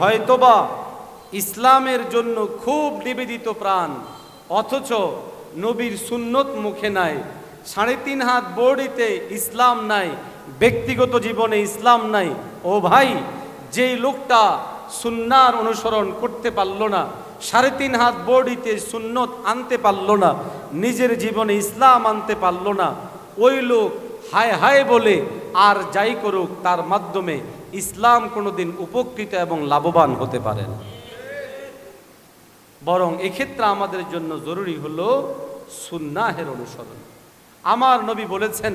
হয়তোবা ইসলামের জন্য খুব নিবেদিত প্রাণ, অথচ নবীর সুন্নত মুখে নাই, সাড়ে তিন হাত বড়িতে ইসলাম নাই, ব্যক্তিগত জীবনে ইসলাম নাই। ও ভাই, যেই লোকটা সুন্নার অনুসরণ করতে পারল না, সাড়ে তিন হাত বড়িতে সুন্নত আনতে পারল না, নিজের জীবনে ইসলাম আনতে পারল না, ওই লোক হায় হায় বলে, আর যাই করুক, তার মাধ্যমে ইসলাম কোনোদিন উপকৃত এবং লাভবান হতে পারেন বরং এক্ষেত্রে আমাদের জন্য জরুরি হলো সুন্নাহের অনুসরণ। আমার নবী বলেছেন,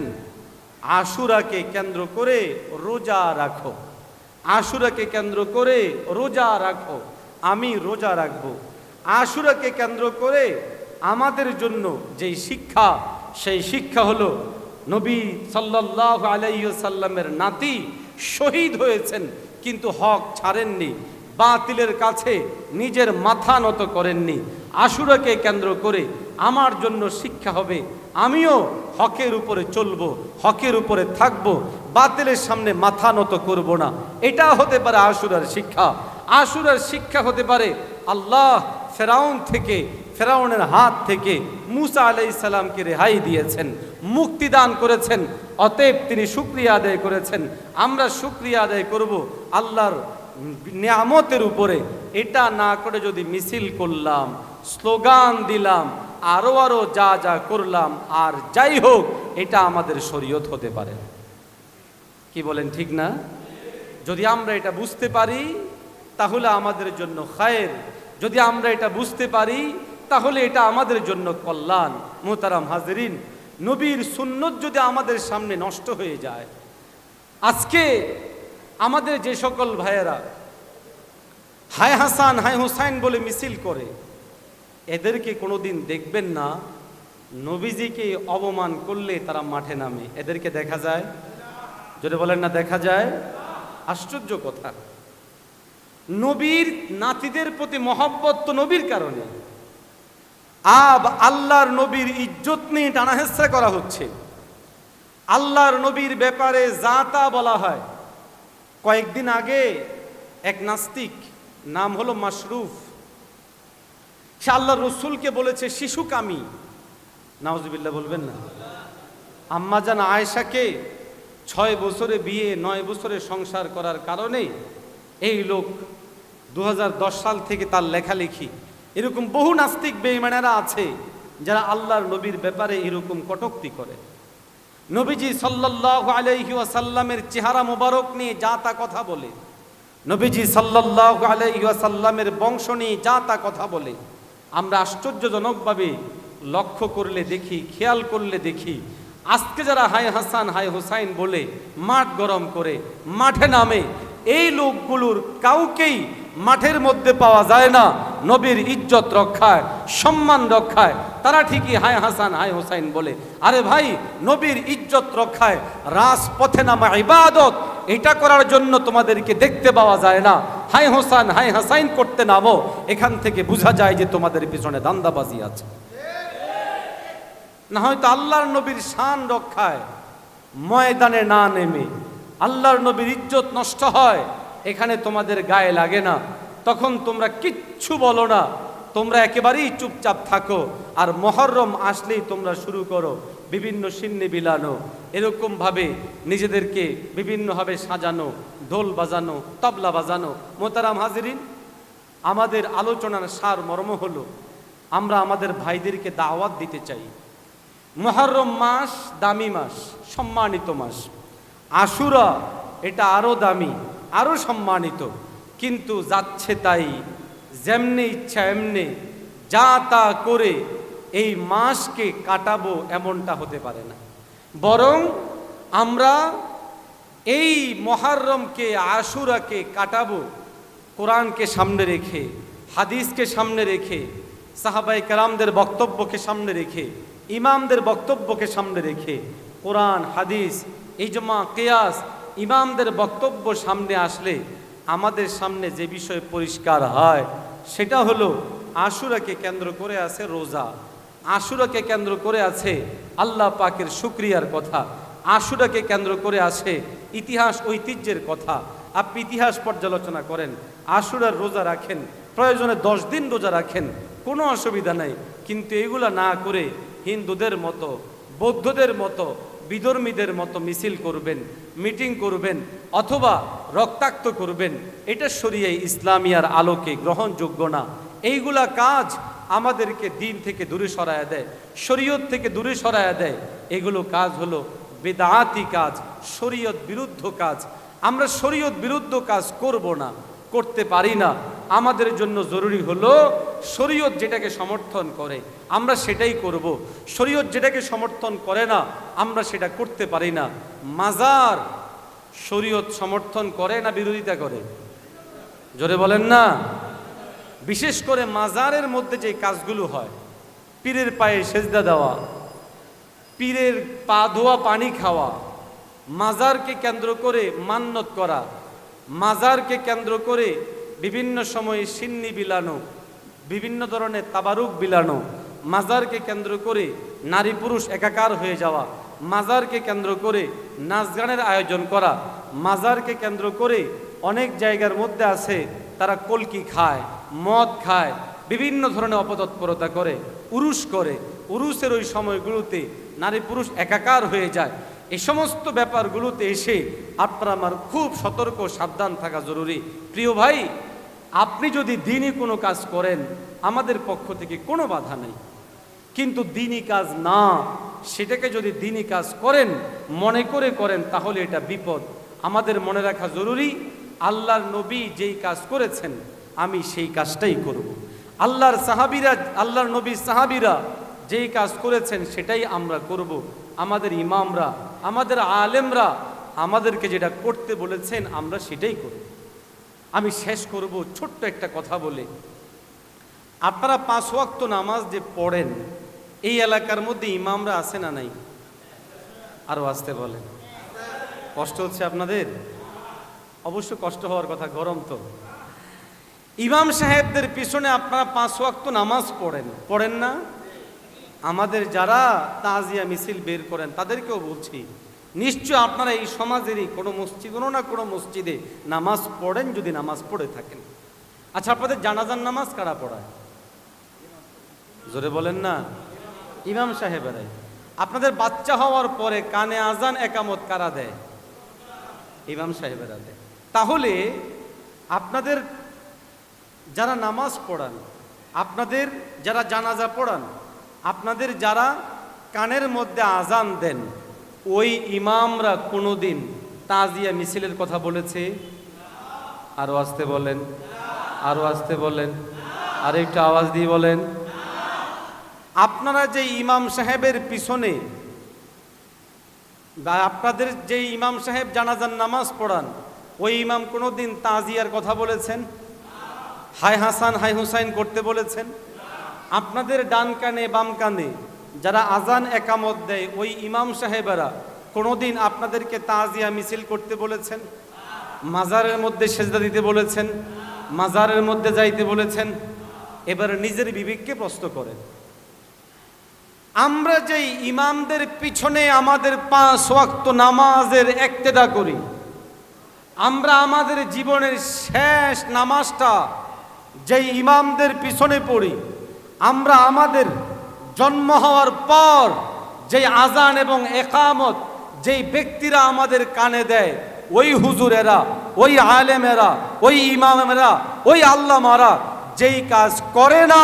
আশুরাকে কেন্দ্র করে রোজা রাখো। আশুরাকে কেন্দ্র করে রোজা রাখো। আমি রোজা রাখব। আশুরাকে কেন্দ্র করে আমাদের জন্য যেই শিক্ষা, সেই শিক্ষা হলো নবী সাল্লাহ আলাইসাল্লামের নাতি শহীদ হয়েছেন, কিন্তু হক ছাড়েননি, বাতিলের কাছে নিজের মাথা নত করেননি। আশুরাকে কেন্দ্র করে আমার জন্য শিক্ষা হবে, আমিও হকের উপরে চলবো, হকের উপরে থাকব, বাতিলের সামনে মাথা নত করব না। এটা হতে পারে আশুরার শিক্ষা। আশুরার শিক্ষা হতে পারে আল্লাহ ফেরাউন থেকে, ফেরাউনের হাত থেকে মুসা আলাই সালামকে রেহাই দিয়েছেন, মুক্তি দান করেছেন, অতএব তিনি শুক্রিয়া আদায় করেছেন। আমরা শুক্রিয়া আদায় করব আল্লাহর নিয়ামতের উপরে। এটা না করে যদি মিছিল করলাম, স্লোগান দিলাম আরও আরও যা যা করলাম, আর যাই হোক, এটা আমাদের শরীয়ত হতে পারে। কি বলেন ঠিক না? যদি আমরা এটা বুঝতে পারি, তাহলে আমাদের জন্য খায়ের যদি আমরা এটা বুঝতে পারি, তাহলে এটা আমাদের জন্য কল্যাণ। মোতারাম হাজরিন, নবীর সুন্নত যদি আমাদের সামনে নষ্ট হয়ে যায়, আজকে আমাদের যে সকল ভাইয়েরা হায় হাসান, হায় হুসাইন বলে মিছিল করে, এদেরকে কোনোদিন দেখবেন না, নবীজিকে অবমান করলে তারা মাঠে নামে। এদেরকে দেখা যায়? যদি বলেন না, দেখা যায়? আশ্চর্য কথা। নবীর নাতিদের প্রতি মহব্বত তো নবীর কারণে। আব আল্লাহর নবীর ইজ্জত নিয়ে টানাহেসরা করা হচ্ছে। আল্লাহর নবীর ব্যাপারে যা তা বলা হয়। কয়েকদিন আগে এক নাস্তিক, নাম হলো মাশরুফ, সে আল্লাহ রসুলকে বলেছে শিশু কামি নাওজবিল্লা বলবেন না। আম্মাজান আয়েশাকে ছয় বছরে বিয়ে, নয় বছরে সংসার করার কারণে এই লোক দু হাজার দশ সাল থেকে তার লেখালেখি। এরকম বহু নাস্তিক বেইমানেরা আছে যারা আল্লাহর নবীর ব্যাপারে এরকম কটুক্তি করে। নবীজি সাল্লাহ আলাইহি ওয়াসাল্লামের চেহারা মোবারক নিয়ে যা তা কথা বলে। নবীজি সাল্লাহ আলাইহি ওয়াসাল্লামের বংশ নিয়ে যা তা কথা বলে। আমরা আশ্চর্যজনকভাবে লক্ষ্য করলে দেখি, খেয়াল করলে দেখি, আজকে যারা হাই হাসান হাই হুসাইন বলে মাঠ গরম করে, মাঠে নামে এই লোকগুলোর কাউকেই মাঠের মধ্যে পাওয়া যায় না। নবীর ইজ্জত রক্ষায়, সম্মান রক্ষায়। তারা ঠিকই হায় হাসান, হায় হুসাইন বলে। আরে ভাই, নবীর ইজ্জত রক্ষায় রাজপথে নামা ইবাদত, এটা করার জন্য তোমাদেরকে দেখতে পাওয়া যায় না। হাই হোসান হাই হাসাইন করতে নামো, এখান থেকে বোঝা যায় যে তোমাদের পিছনে দান্দাবাজি আছে। না হয়তো আল্লাহর নবীর শান রক্ষায় ময়দানে না নেমে আল্লাহর নবীর ইজ্জত নষ্ট হয়, এখানে তোমাদের গায়ে লাগে না। তখন তোমরা কিচ্ছু বলো না, তোমরা একেবারেই চুপচাপ থাকো আর মহরম আসলেই তোমরা শুরু করো, বিভিন্ন সিন্নি বিলানো। এরকমভাবে নিজেদেরকে বিভিন্নভাবে সাজানো, ঢোল বাজানো, তবলা বাজানো। মোতারাম হাজিরিন, আমাদের আলোচনার সার মর্ম হলো, আমরা আমাদের ভাইদেরকে দাওয়াত দিতে চাই। মহরম মাস, দামি মাস, সম্মানিত মাস। আশুরা, এটা আরও দামি আরও সম্মানিত। কিন্তু যাচ্ছে তাই, যেমনি ইচ্ছা এমনি, যা তা করে এই মাসকে কাটাবো এমনটা হতে পারে না। বরং আমরা এই মহারমকে, আশুরাকে কাটাবো, কোরআনকে সামনে রেখে, হাদিসকে সামনে রেখে সাহাবাই কালামদের বক্তব্যকে সামনে রেখে, ইমামদের বক্তব্যকে সামনে রেখে, কোরআন, হাদিস ইজমা কেয়াস, ইমামদের বক্তব্য সামনে আসলে আমাদের সামনে যে বিষয় পরিষ্কার হয়, সেটা হলো আশুরাকে কেন্দ্র করে আছে রোজা। আশুরাকে কেন্দ্র করে আছে আল্লাহ পাকের শুক্রিয়ার কথা। আশুরাকে কেন্দ্র করে আছে ইতিহাস, ঐতিহ্যের কথা। আপনি ইতিহাস পর্যালোচনা করেন, আশুরার রোজা রাখেন, প্রয়োজনে দশ দিন রোজা রাখেন, কোনো অসুবিধা নাই। কিন্তু এগুলা না করে হিন্দুদের মতো, বৌদ্ধদের মতো বিধর্মীদের মতো মিছিল করবেন, মিটিং করবেন, অথবা রক্তাক্ত করবেন, এটা সরিয়ে ইসলামিয়ার আলোকে গ্রহণযোগ্য না। এইগুলা কাজ আমাদেরকে দিন থেকে দূরে সরায় দেয়, শরীয়ত থেকে দূরে সরায় দেয়। এগুলো কাজ হলো বেদাতি কাজ, শরীয়ত বিরুদ্ধ কাজ। আমরা শরীয়ত বিরুদ্ধ কাজ করব না। করতে পারি না। আমাদের জন্য জরুরি হলো শরীয়ত যেটাকে সমর্থন করে, আমরা সেটাই করব। শরীয়ত যেটাকে সমর্থন করে না, আমরা সেটা করতে পারি না। মাজার শরীয়ত সমর্থন করে না বিরোধিতা করে? জোরে বলেন না। বিশেষ করে মাজারের মধ্যে যে কাজগুলো হয়, পীরের পায়ে সেজদা দেওয়া, পীরের পা ধোয়া, পানি খাওয়া, মাজারকে কেন্দ্র করে মান্যত করা মাজারকে কেন্দ্র করে বিভিন্ন সময়ে সিন্নি বিলানো, বিভিন্ন ধরনের তাবারুক বিলানো, মাজারকে কেন্দ্র করে নারী পুরুষ একাকার হয়ে যাওয়া, মাজারকে কেন্দ্র করে নাচ গানের আয়োজন করা, মাজারকে কেন্দ্র করে অনেক জায়গার মধ্যে আছে, তারা কলকি খায়, মদ খায়, বিভিন্ন ধরনের অপতৎপরতা করে উরুস করে উরুসের ওই সময়গুলোতে নারী পুরুষ একাকার হয়ে যায়। এই সমস্ত ব্যাপারগুলোতে এসে আপনার আমার খুব সতর্ক সাবধান থাকা জরুরি প্রিয় ভাই, আপনি যদি দিনই কোনো কাজ করেন, আমাদের পক্ষ থেকে কোনো বাধা নেই কিন্তু দিনই কাজ না, সেটাকে যদি দিনই কাজ করেন, মনে করে করেন, তাহলে এটা বিপদ আমাদের মনে রাখা জরুরি, আল্লাহর নবী যেই কাজ করেছেন, আমি সেই কাজটাই করব। আল্লাহর সাহাবিরা, আল্লাহর নবী সাহাবিরা যেই কাজ করেছেন, সেটাই আমরা করব। আমাদের ইমামরা, আমাদের আলেমরা আমাদেরকে যেটা করতে বলেছেন আমরা সেটাই করব। আমি শেষ করব ছোট্ট একটা কথা বলে। আপনারা পাঁচ ওয়াক্ত নামাজ যে পড়েন, এই এলাকার মধ্যে ইমামরা আছে না নাই? আরও আসতে বলেন। কষ্ট হচ্ছে আপনাদের? অবশ্য কষ্ট হওয়ার কথা, গরম তো। ইমাম সাহেবদের পিছনে আপনারা পাঁচ ওয়াক্ত নামাজ পড়েন পড়েন না? আমাদের যারা তাজিয়া মিছিল বের করেন, তাদেরকেও বলছি, নিশ্চয় আপনারা এই সমাজেরই কোনো মসজিদ, কোনো না কোনো মসজিদে নামাজ পড়েন যদি নামাজ পড়ে থাকেন। আচ্ছা আপনাদের জানাজান নামাজ কারা পড়ায়? জোরে বলেন না। ইমাম সাহেবেরাই। আপনাদের বাচ্চা হওয়ার পরে কানে আজান একামত কারা দেয়? ইমাম সাহেবেরা দেয়। তাহলে আপনাদের যারা নামাজ পড়ান, আপনাদের যারা জানাজা পড়ান আপনাদের যারা কানের মধ্যে আজান দেন, ওই ইমামরা কোনোদিন তাজিয়া মিছিলের কথা বলেছে? আরও আসতে বলেন আরও আসতে বলেন, আর একটু আওয়াজ দিয়ে বলেন। আপনারা যে ইমাম সাহেবের পিছনে আপনাদের যে ইমাম সাহেব জানাজান নামাজ পড়ান, ওই ইমাম কোনো দিন তাজিয়ার কথা বলেছেন? হাই হাসান, হাই হুসাইন করতে বলেছেন? আপনাদের ডান কানে, বাম কানে, যারা আজান একামত দেয়, ওই ইমাম সাহেবেরা কোনোদিন আপনাদেরকে তাজিয়া মিছিল করতে বলেছেন? মাজারের মধ্যে সেজদা দিতে বলেছেন? মাজারের মধ্যে যাইতে বলেছেন? এবার নিজের বিবেককে প্রশ্ন করেন। আমরা যেই ইমামদের পিছনে আমাদের পাঁচ ওয়াক্ত নামাজের একতেদা করি, আমরা আমাদের জীবনের শেষ নামাজটা যেই ইমামদের পিছনে পড়ি আমরা আমাদের জন্ম হওয়ার পর যেই আজান এবং একামত যেই ব্যক্তিরা আমাদের কানে দেয়, ওই হুজুরেরা, ওই আলেমেরা, ওই ইমামেরা, ওই আল্লামারা যেই কাজ করে না,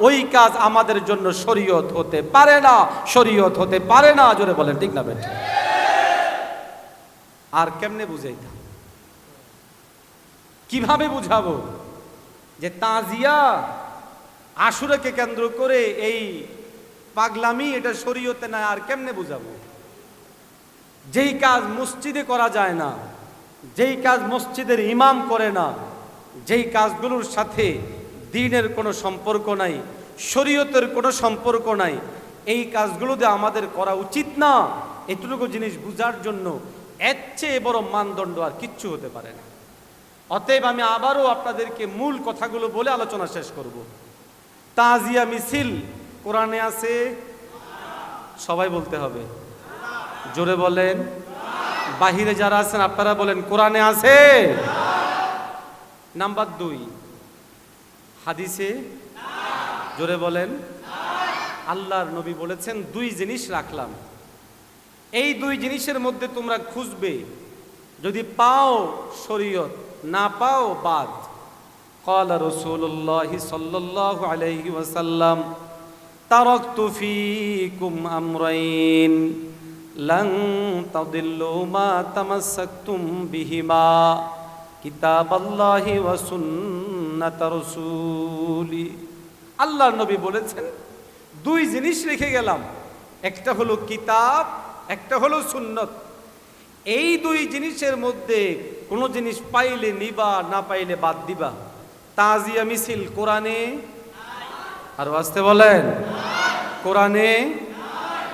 ওই কাজ আমাদের জন্য শরীয়ত হতে পারে না, শরীয়ত হতে পারে না, জোরে বলেন, ঠিক না বেঠিক আর কেমনে বুঝাইতাম? কীভাবে বুঝাবো? যে তাজিয়া আশুরাকে কেন্দ্র করে এই পাগলামি, এটা শরীয়তে না আর কেমনে বুঝাবো? যেই কাজ মসজিদে করা যায় না, যেই কাজ মসজিদের ইমাম করে না, যেই কাজগুলোর সাথে দিনের কোনো সম্পর্ক নাই, শরীয়তের কোনো সম্পর্ক নাই, এই কাজগুলোতে আমাদের করা উচিত না। এতটুকু জিনিস বুঝার জন্য এর চেয়ে বড় মানদণ্ড আর কিচ্ছু হতে পারে না। অতএব আমি আবারও আপনাদেরকে মূল কথাগুলো বলে আলোচনা শেষ করব। তাজিয়া মিছিল। কোরআনে আছে? সবাই বলতে হবে। জোরে বলেন। বাহিরে যারা আছেন, আপনারা বলেন, কোরআনে আছে? নাম্বার দুই। হাদিসে? জোরে বলেন। আল্লাহর নবী বলেছেন, দুই জিনিস রাখলাম। এই দুই জিনিসের মধ্যে তোমরা খুঁজবে। যদি পাও শরীয়ত, না পাও বাদ। قال رسول الله صلى الله عليه وسلم تركت فيكم أمرين لن تضلوا ما تمسكتم بهما كتاب الله وسنة رسولي আল্লাহর নবী বলেছেন দুই জিনিস রেখে গেলাম একটা হলো কিতাব একটা হলো সুন্নত এই দুই জিনিসের মধ্যে কোনো জিনিস পাইলে নিবা না পাইলে বাদ দিবা তাজিয়া মিছিল কোরআনে আর আসতে বলেন কোরআনে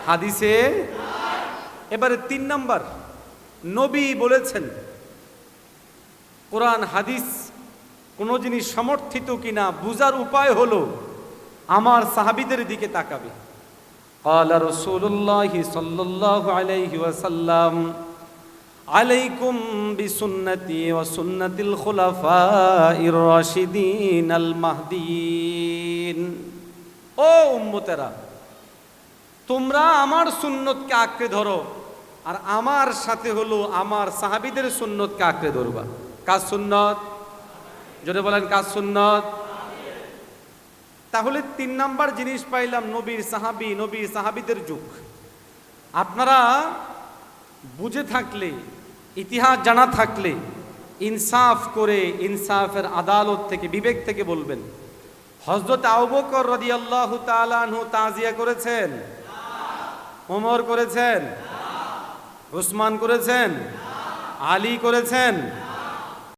হাদিসে এবারে তিন নাম্বার নবী বলেছেন কোরআন হাদিস কোনো জিনিস সমর্থিত কিনা বুজার উপায় হলো আমার সাহাবিদের দিকে তাকাবে قال رسول الله صلى الله عليه وسلم আলাইকুম বিসুন্নতি ও সুন্নাতিল খোলাফা রাশিদিন আল মাহদিন। ও উম্মতেরা, তোমরা আমার সুন্নতকে আঁকড়ে ধরো আর আমার সাথে হলো আমার সাহাবিদের সুন্নতকে আঁকড়ে ধরবা। কাজ সুন্নত? যদি বলেন কাজ সুন্নত? তাহলে তিন নাম্বার জিনিস পাইলাম নবীর সাহাবি, নবীর সাহাবিদের যুগ। আপনারা বুঝে থাকলে, ইতিহাস জানা থাকলে ইনসাফ করে ইনসাফের আদালত থেকে, বিবেক থেকে বলবেন হজরত আবকর রদি আল্লাহ তালানহু তাজিয়া করেছেন? ওমর করেছেন? উসমান করেছেন? আলী করেছেন?